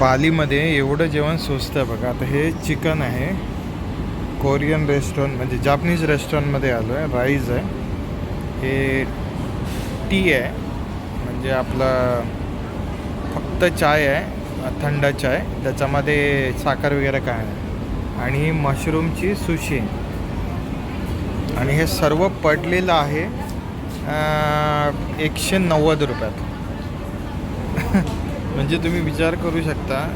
बालीमध्ये एवढं जेवण स्वस्त आहे बघा. आता हे चिकन आहे. कोरियन रेस्टॉरंट म्हणजे जापनीज रेस्टॉरंटमध्ये आलो आहे. राईस आहे. हे टी आहे. म्हणजे आपलं फक्त चाय आहे. थंड चाय. त्याच्यामध्ये साखर वगैरे काय आहे आणि ही मशरूमची सुशी. आणि हे सर्व पडलेलं आहे एकशे नव्वद रुपयात. म्हणजे तुम्ही विचार करू शकता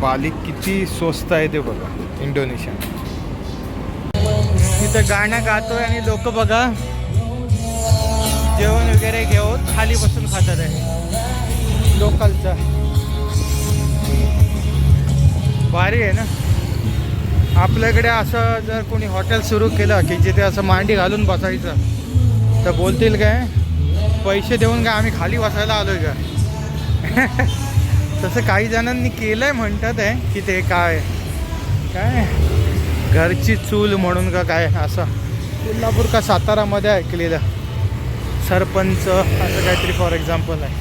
बाली किती स्वस्त आहे ते बघा इंडोनेशिया तिथं गाणं गातोय आणि लोक बघा. जेवण वगैरे घेऊन खाली बसून खातात आहे. लोकलचं. भारी आहे ना? आपल्याकडे असं जर कोणी हॉटेल सुरू केलं की जिथे असं मांडी घालून बसायचं तर बोलतील काय पैसे देऊन काय आम्ही खाली बसायला आलोय का? तसं काही जणांनी केलं आहे म्हणतात आहे की ते काय? काय? घरची चूल म्हणून का काय? असं. कोल्हापूर का सातारामध्ये ऐकलेलं. सरपंच असं काहीतरी फॉर एक्झाम्पल आहे.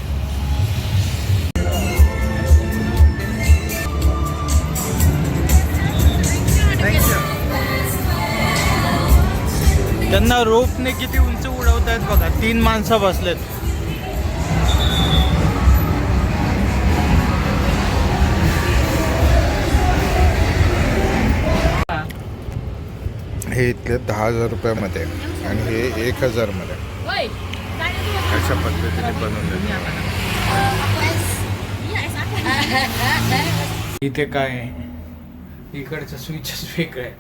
त्यांना रोपने किती उंच उडवत आहेत बघा. तीन माणसं बसलेत. हे इथले दहा हजार रुपयामध्ये. आणि हे एक हजारमध्ये. अशा पद्धतीने बनवले इथे काय आहे? इकडचं स्विचच वेगळं आहे.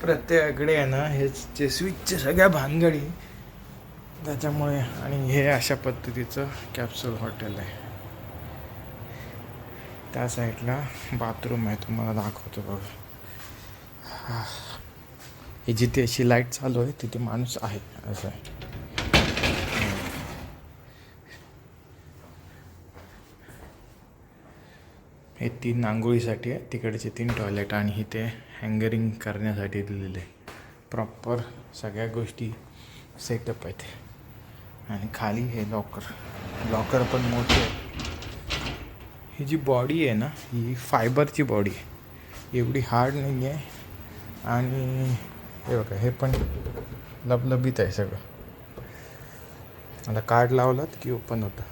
प्रत्येकाकडे आहे ना हेच जे स्विचचे सगळ्या भानगडी त्याच्यामुळे आणि हे अशा पद्धतीचं कॅप्सूल हॉटेल आहे. त्या साईडला बाथरूम आहे तुम्हाला दाखवतो बघा. ही जिथे अशी लाइट चालू आहे तिथे माणूस आहे. असं आहे. हे तीन आंघोळीसाठी आहे. तिकडचे तीन टॉयलेट आणि इथे हँगरिंग करण्यासाठी दिलेले. प्रॉपर सगळ्या गोष्टी सेटअप आहेत. आणि खाली हे लॉकर लॉकर पण मोठे आहे. ही जी बॉडी आहे ना ही फायबरची बॉडी आहे. एवढी हार्ड नाही आहे आणि हे बघा हे पण लबलबीत आहे सगळं. आता कार्ड लावलात की ओपन होतं?